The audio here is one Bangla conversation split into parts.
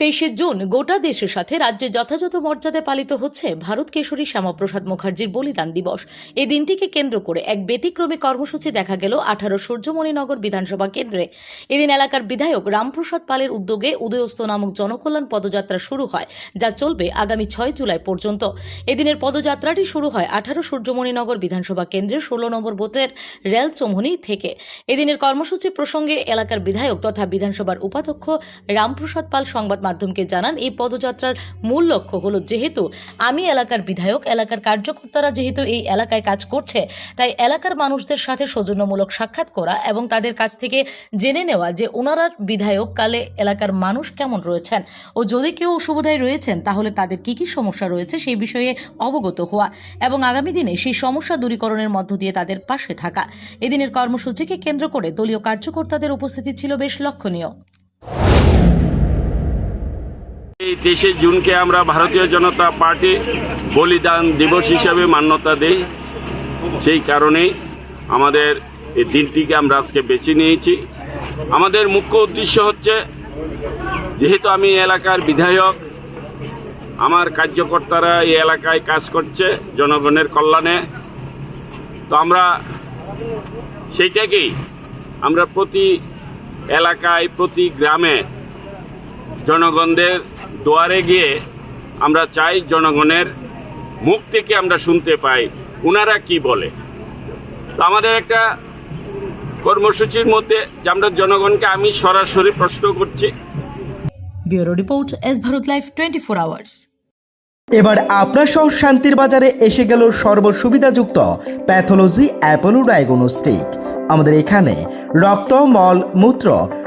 তেইশে জুন গোটা দেশের সাথে রাজ্যে যথাযথ মর্যাদায় পালিত হচ্ছে ভারত কেশরী শ্যামাপ্রসাদ মুখার্জির বলিদান দিবস। এই দিনটিকে কেন্দ্র করে এক ব্যতিক্রমী কর্মসূচি দেখা গেল আঠারো সূর্যমণিনগর বিধানসভা কেন্দ্রে। এদিন এলাকার বিধায়ক রামপ্রসাদ পালের উদ্যোগে উদয়স্ত নামক জনকল্যাণ পদযাত্রা শুরু হয়, যা চলবে আগামী ছয় জুলাই পর্যন্ত। এদিনের পদযাত্রাটি শুরু হয় আঠারো সূর্যমণিনগর বিধানসভা কেন্দ্রের ষোলো নম্বর বুথের রেল চৌমুনি থেকে। এদিনের কর্মসূচি প্রসঙ্গে এলাকার বিধায়ক তথা বিধানসভার উপাধ্যক্ষ রামপ্রসাদ পাল সংবাদ মাধ্যমকে জানান, এই পদযাত্রার মূল লক্ষ্য হলো যেহেতু আমি এলাকার বিধায়ক, এলাকার কার্যকর্তারা যেহেতু এই এলাকায় কাজ করছে, তাই এলাকার মানুষদের সাথে সৌজন্যমূলক সাক্ষাৎ করা এবং তাদের কাছ থেকে জেনে নেওয়া যে ওনারা বিধায়ক, কালে এলাকার মানুষ কেমন রয়েছেন ও যদি কেউ অসুবিধায় রয়েছেন, তাহলে তাদের কি কি সমস্যা রয়েছে সেই বিষয়ে অবগত হওয়া এবং আগামী দিনে সেই সমস্যা দূরীকরণের মধ্য দিয়ে তাদের পাশে থাকা। এদিনের কর্মসূচিকে কেন্দ্র করে দলীয় কার্যকর্তাদের উপস্থিতি ছিল বেশ লক্ষণীয়। এই তেইশে জুনকে আমরা ভারতীয় জনতা পার্টি বলিদান দিবস হিসাবে মান্যতা দেই। সেই কারণেই আমাদের এই দিনটিকে আমরা আজকে বেছে নিয়েছি। আমাদের মুখ্য উদ্দেশ্য হচ্ছে, যেহেতু আমি এলাকার বিধায়ক, আমার কার্যকর্তারা এই এলাকায় কাজ করছে জনগণের কল্যাণে। তো আমরা সেইটাকেই আমরা প্রতি এলাকায়, প্রতি গ্রামে জনগণদের দুয়ারে গিয়ে আমরা চাই জনগণের মুখ থেকে আমরা শুনতে পাই। ওনারা কি বলে? তো আমাদের একটা কর্মসূচির মধ্যে যে আমরা জনগণকে আমি সরাসরি প্রশ্ন করছি। Bureau report S Bharat life twenty four hours. এবার আপনার সহ শান্তির বাজারে এসে গেল সর্বসুবিধাযুক্ত প্যাথোলজি অ্যাপোলো ডায়াগনস্টিক। আমাদের এখানে রক্ত মল মূত্র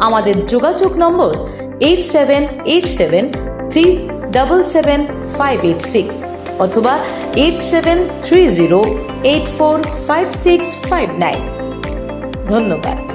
আমাদের যোগাযোগ নম্বর eight seven eight seven three double seven five eight six অথবা eight seven three zero eight four five six five nine. ধন্যবাদ।